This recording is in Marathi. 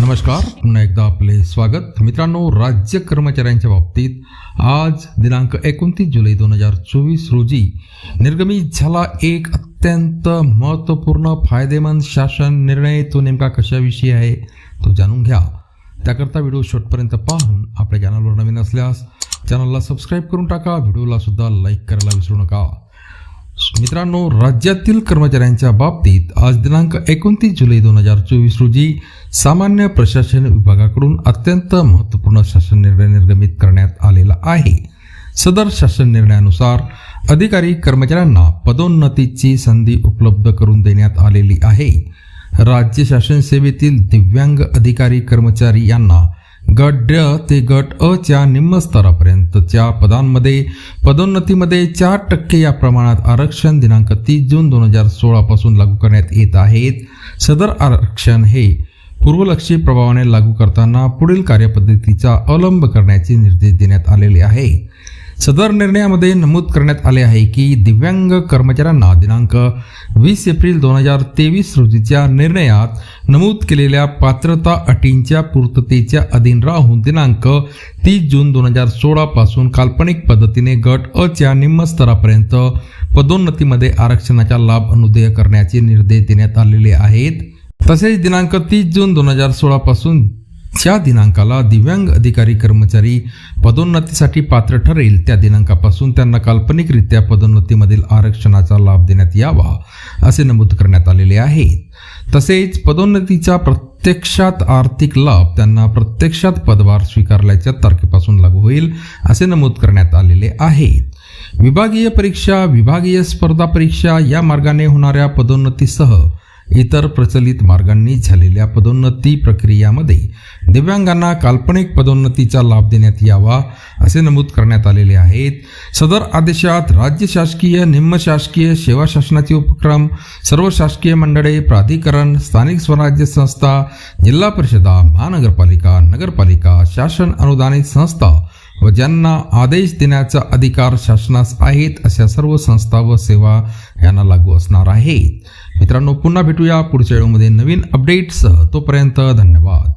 नमस्कार. पुन्हा एकदा आपले स्वागत. मित्रांनो राज्य कर्मचाऱ्यांच्या बाबतीत आज दिनांक एकोणतीस जुलै दोन हजार चोवीस रोजी निर्गमित झाला एक अत्यंत महत्त्वपूर्ण फायदेमंद शासन निर्णय. तो नेमका कशाविषयी आहे तो जाणून घ्या. त्याकरता व्हिडिओ शेवटपर्यंत पाहून आपल्या चॅनलवर नवीन असल्यास चॅनलला सबस्क्राईब करून टाका. व्हिडिओला सुद्धा लाईक करायला विसरू नका. मित्रांनो राज्यातील कर्मचाऱ्यांच्या बाबतीत आज दिनांक एकोणतीस जुलै दोन हजार चोवीस रोजी सामान्य प्रशासन विभागाकडून अत्यंत महत्त्वपूर्ण शासन निर्णय निर्गमित करण्यात आलेला आहे. सदर शासन निर्णयानुसार अधिकारी कर्मचाऱ्यांना पदोन्नतीची संधी उपलब्ध करून देण्यात आलेली आहे. राज्य शासन सेवेतील दिव्यांग अधिकारी कर्मचारी यांना गट ड ते गट अ च्या निम्न स्तरापर्यंतच्या पदांमध्ये पदोन्नतीमध्ये चार टक्के या प्रमाणात आरक्षण दिनांक तीस जून दोन हजार सोळापासून लागू करण्यात येत आहेत. सदर आरक्षण हे पूर्वलक्षी प्रभावाने लागू करताना पुढील कार्यपद्धतीचा अवलंब करण्याचे निर्देश देण्यात आलेले आहे. सदर निर्णयामध्ये नमूद करण्यात आले आहे की दिव्यांग कर्मचाऱ्यांना दिनांक वीस एप्रिल दोन हजार तेवीस रोजीच्या निर्णयात नमूद केलेल्या पात्रता अटींच्या पूर्ततेच्या अधीन राहून दिनांक तीस जून दोन हजार सोळापासून काल्पनिक पद्धतीने गट अ च्या पदोन्नतीमध्ये आरक्षणाचा लाभ अनुदेय करण्याचे निर्देश देण्यात आलेले आहेत. तसेच दिनांक तीस जून दोन हजार सोळापासून ज्या दिनांकाला दिव्यांग अधिकारी कर्मचारी पदोन्नतीसाठी पात्र ठरेल. त्या दिनांकापासून त्यांना काल्पनिकरित्या पदोन्नतीमधील आरक्षणाचा लाभ देण्यात यावा असे नमूद करण्यात आलेले आहे तसेच पदोन्नतीचा प्रत्यक्षात आर्थिक लाभ त्यांना प्रत्यक्षात पदभार स्वीकारल्याच्या तारखेपासून लागू होईल असे नमूद करण्यात आलेले आहे विभागीय परीक्षा विभागीय स्पर्धा परीक्षा या मार्गाने होणाऱ्या पदोन्नतीसह इतर प्रचलित मार्गांनी झालेल्या पदोन्नती प्रक्रियामध्ये दिव्यांगांना काल्पनिक पदोन्नतीचा लाभ देण्यात यावा असे नमूद करण्यात आलेले आहेत. सदर आदेशात राज्य शासकीय निम्मशासकीय सेवा शासनाचे उपक्रम सर्व शासकीय मंडळे प्राधिकरण स्थानिक स्वराज्य संस्था जिल्हा परिषदा महानगरपालिका नगरपालिका शासन अनुदानित संस्था व ज्यांना आदेश देण्याचा अधिकार शासनास आहेत अशा सर्व संस्था व सेवा यांना लागू असणार आहेत. मित्रांनो पुन्हा भेटूया पुढच्या वेळेमध्ये नवीन अपडेट्ससह तोपर्यंत धन्यवाद.